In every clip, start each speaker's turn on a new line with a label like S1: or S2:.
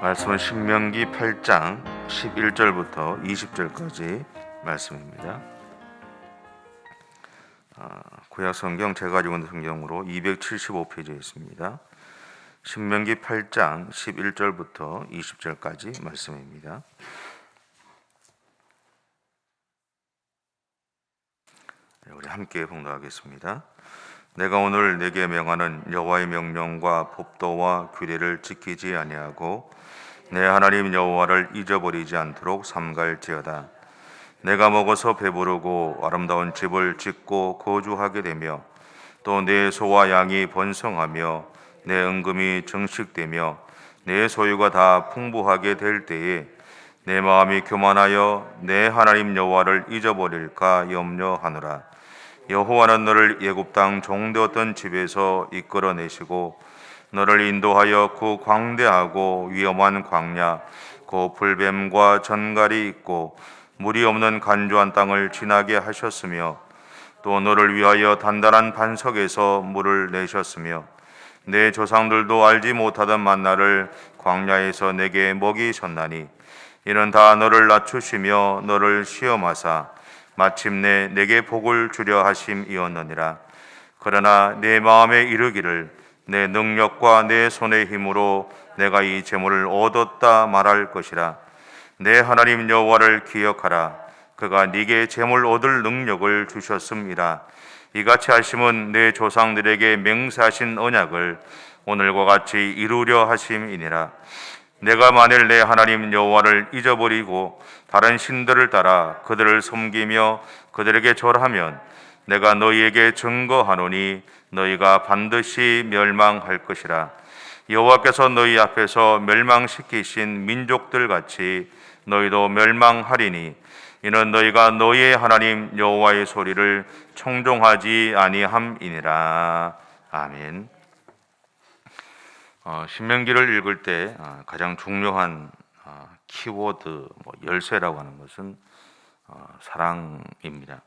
S1: 말씀은 신명기 8장 11절부터 20절까지 말씀입니다. 아, 구약 성경 제가 가지고 있는 성경으로 275페이지에 있습니다. 신명기 8장 11절부터 20절까지 말씀입니다. 네, 우리 함께 봉독하겠습니다. 내가 오늘 내게 명하는 여호와의 명령과 법도와 규례를 지키지 아니하고 내 하나님 여호와를 잊어버리지 않도록 삼갈지어다. 내가 먹어서 배부르고 아름다운 집을 짓고 거주하게 되며 또 내 소와 양이 번성하며 내 은금이 정식되며 내 소유가 다 풍부하게 될 때에 내 마음이 교만하여 내 하나님 여호와를 잊어버릴까 염려하노라. 여호와는 너를 예굽 땅 종되었던 집에서 이끌어내시고 너를 인도하여 그 광대하고 위험한 광야 그 불뱀과 전갈이 있고 물이 없는 간조한 땅을 지나게 하셨으며 또 너를 위하여 단단한 반석에서 물을 내셨으며 내 조상들도 알지 못하던 만나를 광야에서 내게 먹이셨나니 이는 다 너를 낮추시며 너를 시험하사 마침내 내게 복을 주려 하심이었느니라. 그러나 내 마음에 이르기를 내 능력과 내 손의 힘으로 내가 이 재물을 얻었다 말할 것이라. 내 하나님 여호와를 기억하라. 그가 네게 재물 얻을 능력을 주셨음이라. 이같이 하심은 내 조상들에게 맹세하신 언약을 오늘과 같이 이루려 하심이니라 내가 만일 내 하나님 여호와를 잊어버리고 다른 신들을 따라 그들을 섬기며 그들에게 절하면 내가 너희에게 증거하노니 너희가 반드시 멸망할 것이라 여호와께서 너희 앞에서 멸망시키신 민족들 같이 너희도 멸망하리니 이는 너희가 너희의 하나님 여호와의 소리를 청종하지 아니함이니라 아멘. 어, 신명기를 읽을 때 어, 가장 중요한 어, 키워드 뭐 열쇠라고 하는 것은 어, 사랑입니다.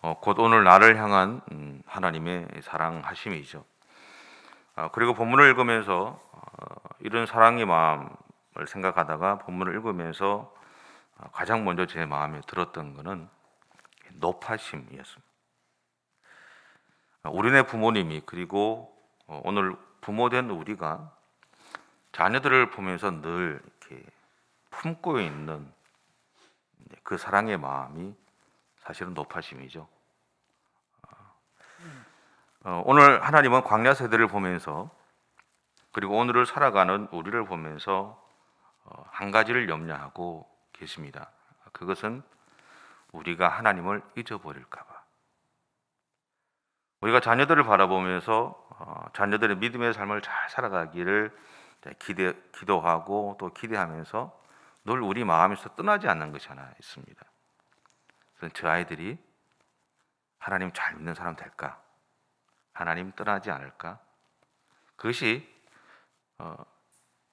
S1: 어, 곧 오늘 나를 향한 음, 하나님의 사랑하심이죠. 어, 그리고 본문을 읽으면서 어, 이런 사랑의 마음을 생각하다가 본문을 읽으면서 어, 가장 먼저 제 마음에 들었던 것은 높아심이었습니다. 어, 우리네 부모님이 그리고 어, 오늘 부모된 우리가 자녀들을 보면서 늘 이렇게 품고 있는 그 사랑의 마음이 사실은 높아심이죠. 어, 오늘 하나님은 광야 세대를 보면서 그리고 오늘을 살아가는 우리를 보면서 어, 한 가지를 염려하고 계십니다. 그것은 우리가 하나님을 잊어버릴까봐. 우리가 자녀들을 바라보면서 어, 자녀들의 믿음의 삶을 잘 살아가기를 기대, 기도하고 또 기대하면서 늘 우리 마음에서 떠나지 않는 것이 하나 있습니다. 그래서 저 아이들이 하나님 잘 믿는 사람 될까? 하나님 떠나지 않을까? 그것이 어,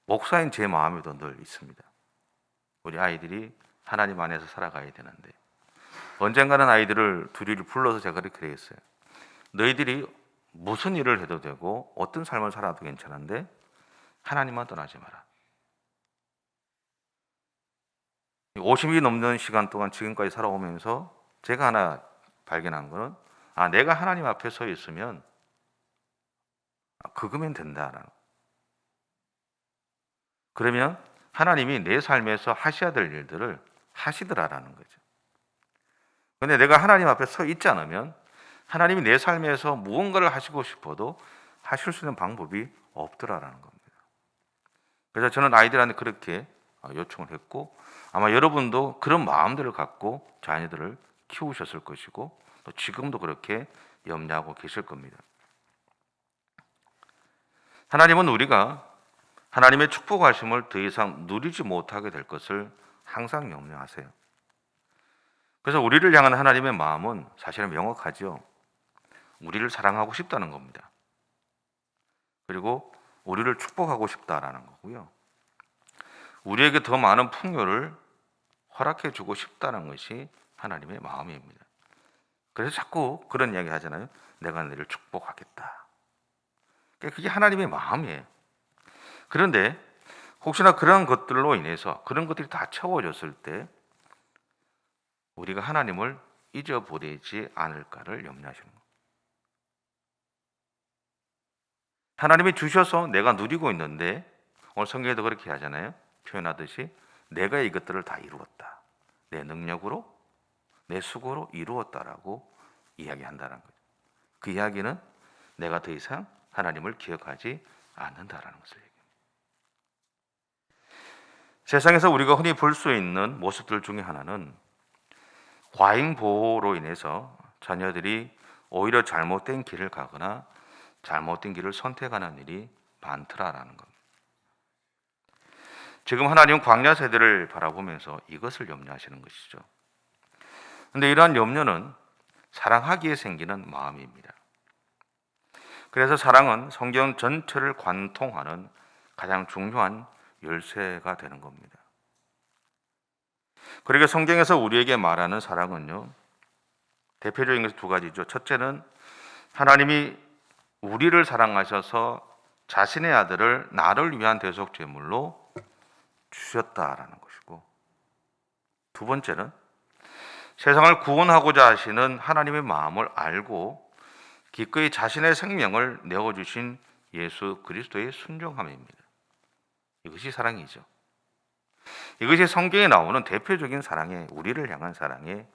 S1: 목사인 제 마음에도 늘 있습니다. 우리 아이들이 하나님 안에서 살아가야 되는데 언젠가는 아이들을 둘이를 불러서 제가 그렇게 했어요. 너희들이 무슨 일을 해도 되고 어떤 삶을 살아도 괜찮은데 하나님만 떠나지 마라. 50이 넘는 시간 동안 지금까지 살아오면서 제가 하나 발견한 거는 아 내가 하나님 앞에 서 있으면 그거면 된다라는. 그러면 하나님이 내 삶에서 하셔야 될 일들을 하시더라라는 거죠. 근데 내가 하나님 앞에 서 있지 않으면 하나님이 내 삶에서 무언가를 하시고 싶어도 하실 수 있는 방법이 없더라라는 겁니다. 그래서 저는 아이들한테 그렇게 요청을 했고 아마 여러분도 그런 마음들을 갖고 자녀들을 키우셨을 것이고 또 지금도 그렇게 염려하고 계실 겁니다. 하나님은 우리가 하나님의 축복하심을 더 이상 누리지 못하게 될 것을 항상 염려하세요. 그래서 우리를 향한 하나님의 마음은 사실은 명확하죠. 우리를 사랑하고 싶다는 겁니다. 그리고 우리를 축복하고 싶다라는 거고요. 우리에게 더 많은 풍요를 허락해 주고 싶다는 것이 하나님의 마음입니다. 그래서 자꾸 그런 이야기 하잖아요. 내가 너를 축복하겠다. 그게 하나님의 마음이에요. 그런데 혹시나 그런 것들로 인해서 그런 것들이 다 채워졌을 때 우리가 하나님을 잊어버리지 않을까를 염려하시는 거예요. 하나님이 주셔서 내가 누리고 있는데 오늘 성경에도 그렇게 하잖아요. 표현하듯이 내가 이것들을 다 이루었다. 내 능력으로 내 수고로 이루었다라고 이야기한다는 거죠. 그 이야기는 내가 더 이상 하나님을 기억하지 않는다라는 것을 얘기합니다. 세상에서 우리가 흔히 볼 수 있는 모습들 중에 하나는 과잉 보호로 인해서 자녀들이 오히려 잘못된 길을 가거나 잘못된 길을 선택하는 일이 많더라라는 겁니다. 지금 하나님은 광야 세대를 바라보면서 이것을 염려하시는 것이죠. 근데 이러한 염려는 사랑하기에 생기는 마음입니다. 그래서 사랑은 성경 전체를 관통하는 가장 중요한 열쇠가 되는 겁니다. 그러게 성경에서 우리에게 말하는 사랑은요, 대표적인 것이 두 가지죠. 첫째는 하나님이 우리를 사랑하셔서 자신의 아들을 나를 위한 대속 제물로 주셨다라는 것이고, 두 번째는 세상을 구원하고자 하시는 하나님의 마음을 알고 기꺼이 자신의 생명을 내어 주신 예수 그리스도의 순종함입니다. 이것이 사랑이죠. 이것이 성경에 나오는 대표적인 사랑의 우리를 향한 사랑의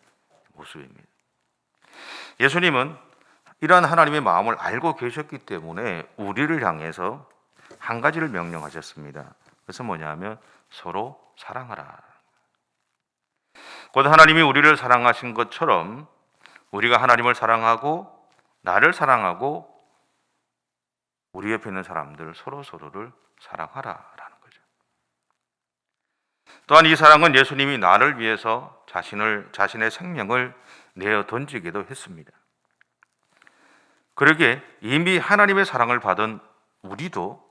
S1: 모습입니다. 예수님은 이러한 하나님의 마음을 알고 계셨기 때문에 우리를 향해서 한 가지를 명령하셨습니다. 그래서 뭐냐면 서로 사랑하라. 곧 하나님이 우리를 사랑하신 것처럼 우리가 하나님을 사랑하고 나를 사랑하고 우리 옆에 있는 사람들 서로 서로를 사랑하라라는 거죠. 또한 이 사랑은 예수님이 나를 위해서 자신을 자신의 생명을 내어 던지기도 했습니다. 그러게 이미 하나님의 사랑을 받은 우리도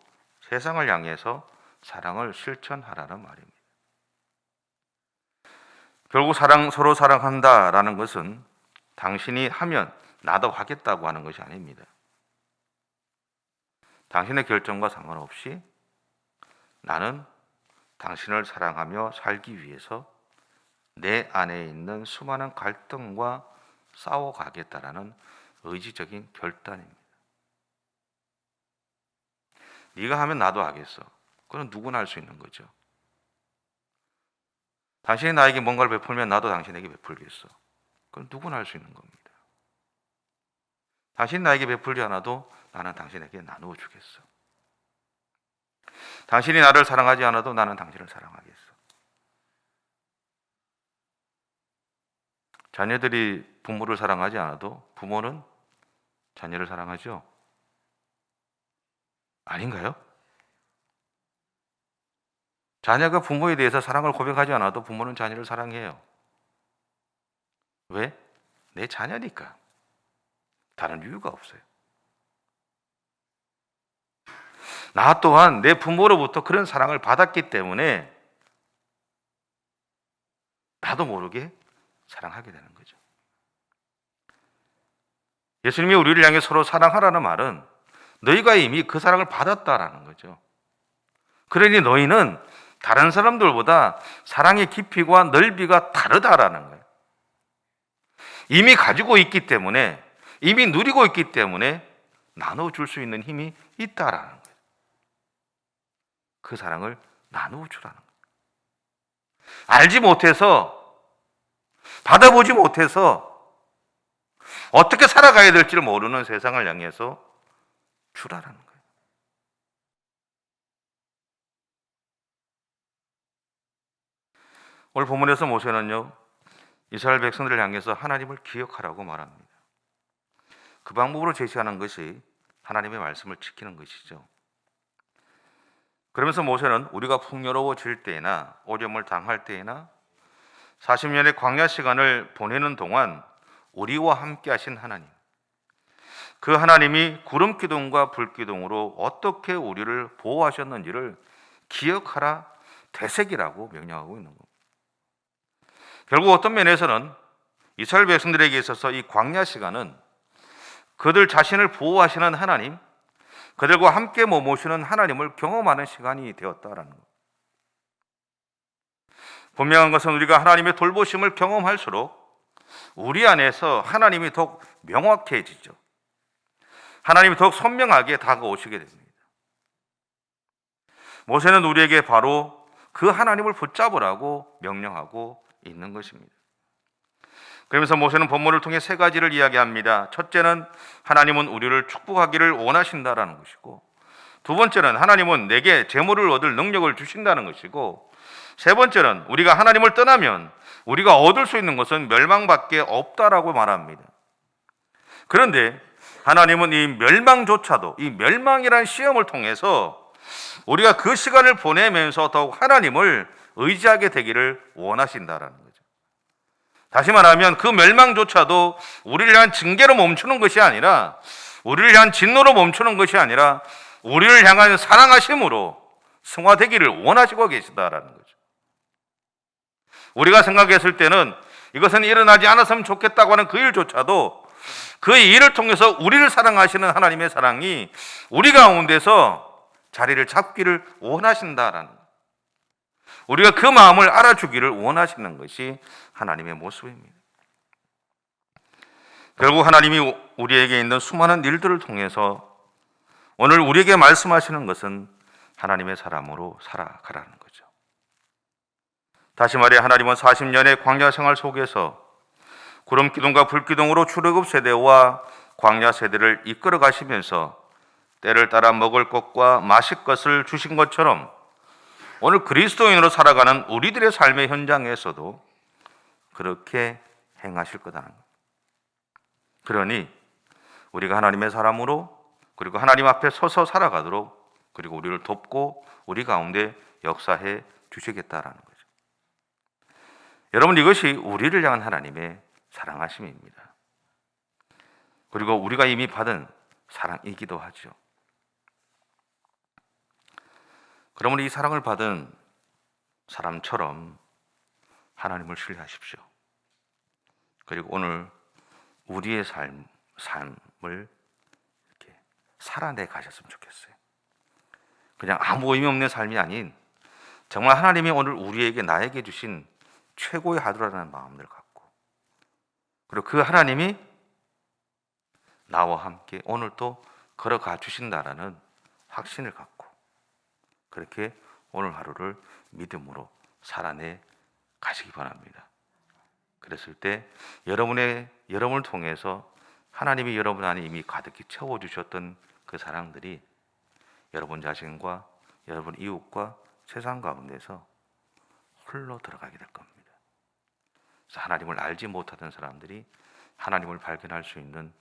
S1: 세상을 향해서 사랑을 실천하라는 말입니다. 결국 사랑 서로 사랑한다라는 것은 당신이 하면 나도 하겠다고 하는 것이 아닙니다. 당신의 결정과 상관없이 나는 당신을 사랑하며 살기 위해서 내 안에 있는 수많은 갈등과 싸워가겠다라는 의지적인 결단입니다. 네가 하면 나도 하겠어. 그건 누구나 할 수 있는 거죠. 당신이 나에게 뭔가를 베풀면 나도 당신에게 베풀겠어. 그건 누구나 할 수 있는 겁니다. 당신 나에게 베풀지 않아도 나는 당신에게 나누어 주겠어. 당신이 나를 사랑하지 않아도 나는 당신을 사랑하겠어. 자녀들이 부모를 사랑하지 않아도 부모는 자녀를 사랑하죠? 아닌가요? 자녀가 부모에 대해서 사랑을 고백하지 않아도 부모는 자녀를 사랑해요. 왜? 내 자녀니까. 다른 이유가 없어요. 나 또한 내 부모로부터 그런 사랑을 받았기 때문에 나도 모르게 사랑하게 되는 거죠. 예수님이 우리를 향해 서로 사랑하라는 말은 너희가 이미 그 사랑을 받았다라는 거죠. 그러니 너희는 다른 사람들보다 사랑의 깊이와 넓이가 다르다라는 거예요. 이미 가지고 있기 때문에 이미 누리고 있기 때문에 나눠 줄 수 있는 힘이 있다라는 거예요. 그 사랑을 나누어 주라는 거예요. 알지 못해서 받아보지 못해서 어떻게 살아가야 될지를 모르는 세상을 향해서 주라라는 거예요. 오늘 본문에서 모세는요 이스라엘 백성들을 향해서 하나님을 기억하라고 말합니다. 그 방법으로 제시하는 것이 하나님의 말씀을 지키는 것이죠. 그러면서 모세는 우리가 풍요로워질 때나 오염을 당할 때나 40년의 광야 시간을 보내는 동안 우리와 함께 하신 하나님. 그 하나님이 구름 기둥과 불 기둥으로 어떻게 우리를 보호하셨는지를 기억하라 되새기라고 명령하고 있는 겁니다. 결국 어떤 면에서는 이스라엘 백성들에게 있어서 이 광야 시간은 그들 자신을 보호하시는 하나님, 그들과 함께 머무시는 하나님을 경험하는 시간이 되었다라는 것. 분명한 것은 우리가 하나님의 돌보심을 경험할수록 우리 안에서 하나님이 더욱 명확해지죠. 하나님이 더욱 선명하게 다가오시게 됩니다. 모세는 우리에게 바로 그 하나님을 붙잡으라고 명령하고 있는 것입니다. 그러면서 모세는 본문을 통해 세 가지를 이야기합니다. 첫째는 하나님은 우리를 축복하기를 원하신다라는 것이고, 두 번째는 하나님은 내게 재물을 얻을 능력을 주신다는 것이고, 세 번째는 우리가 하나님을 떠나면 우리가 얻을 수 있는 것은 멸망밖에 없다라고 말합니다. 그런데 하나님은 이 멸망조차도 이 멸망이란 시험을 통해서 우리가 그 시간을 보내면서 더욱 하나님을 의지하게 되기를 원하신다라는 거죠. 다시 말하면 그 멸망조차도 우리를 향한 징계로 멈추는 것이 아니라 우리를 향한 진노로 멈추는 것이 아니라 우리를 향한 사랑하심으로 승화되기를 원하시고 계시다라는 거죠. 우리가 생각했을 때는 이것은 일어나지 않았으면 좋겠다고 하는 그 일조차도 그 일을 통해서 우리를 사랑하시는 하나님의 사랑이 우리 가운데서 자리를 잡기를 원하신다라는 우리가 그 마음을 알아주기를 원하시는 것이 하나님의 모습입니다. 결국 하나님이 우리에게 있는 수많은 일들을 통해서 오늘 우리에게 말씀하시는 것은 하나님의 사람으로 살아가라는 거죠. 다시 말해 하나님은 40년의 광야 생활 속에서 구름 기둥과 불 기둥으로 출애굽 세대와 광야 세대를 이끌어 가시면서 때를 따라 먹을 것과 마실 것을 주신 것처럼 오늘 그리스도인으로 살아가는 우리들의 삶의 현장에서도 그렇게 행하실 거다는 것. 그러니 우리가 하나님의 사람으로 그리고 하나님 앞에 서서 살아가도록 그리고 우리를 돕고 우리 가운데 역사해 주시겠다라는 거죠. 여러분 이것이 우리를 향한 하나님의 사랑하심입니다. 그리고 우리가 이미 받은 사랑이기도 하죠. 그러면 이 사랑을 받은 사람처럼 하나님을 신뢰하십시오. 그리고 오늘 우리의 삶, 삶을 이렇게 살아내 가셨으면 좋겠어요. 그냥 아무 의미 없는 삶이 아닌 정말 하나님이 오늘 우리에게 나에게 주신 최고의 하루라는 마음을 갖고 그리고 그 하나님이 나와 함께 오늘 또 걸어가 주신다라는 확신을 갖고 그렇게 오늘 하루를 믿음으로 살아내 가시기 바랍니다. 그랬을 때 여러분의 여러분을 통해서 하나님이 여러분 안에 이미 가득히 채워 주셨던 그 사랑들이 여러분 자신과 여러분 이웃과 세상 가운데서 홀로 들어가게 될 겁니다. 하나님을 알지 못하던 사람들이 하나님을 발견할 수 있는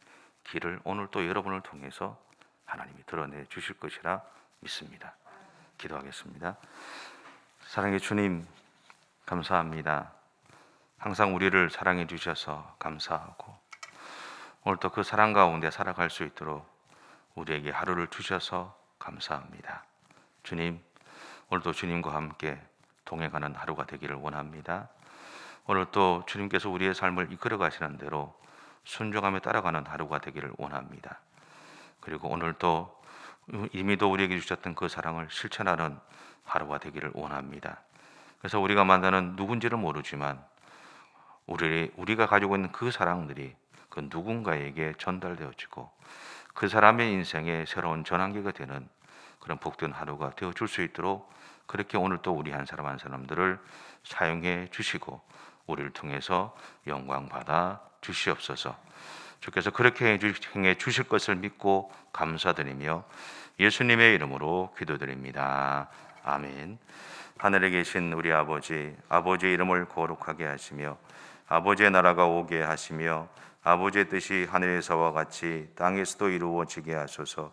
S1: 길을 오늘 또 여러분을 통해서 하나님이 드러내 주실 것이라 믿습니다. 기도하겠습니다. 사랑의 주님, 감사합니다. 항상 우리를 사랑해 주셔서 감사하고 오늘 또그 사랑 가운데 살아갈 수 있도록 우리에게 하루를 주셔서 감사합니다. 주님, 오늘도 주님과 함께 동행하는 하루가 되기를 원합니다. 오늘 또 주님께서 우리의 삶을 이끌어 가시는 대로 순종하며 따라가는 하루가 되기를 원합니다. 그리고 오늘 또 이미도 우리에게 주셨던 그 사랑을 실천하는 하루가 되기를 원합니다. 그래서 우리가 만나는 누군지를 모르지만 우리 우리가 가지고 있는 그 사랑들이 그 누군가에게 전달되어지고 그 사람의 인생에 새로운 전환기가 되는 그런 복된 하루가 되어 줄 수 있도록 그렇게 오늘 또 우리 한 사람 한 사람들을 사용해 주시고 우리를 통해서 영광 받아 주시옵소서. 주께서 그렇게 행해 주실 것을 믿고 감사드리며 예수님의 이름으로 기도드립니다. 아멘. 하늘에 계신 우리 아버지, 아버지의 이름을 거룩하게 하시며 아버지의 나라가 오게 하시며 아버지의 뜻이 하늘에서와 같이 땅에서도 이루어지게 하소서.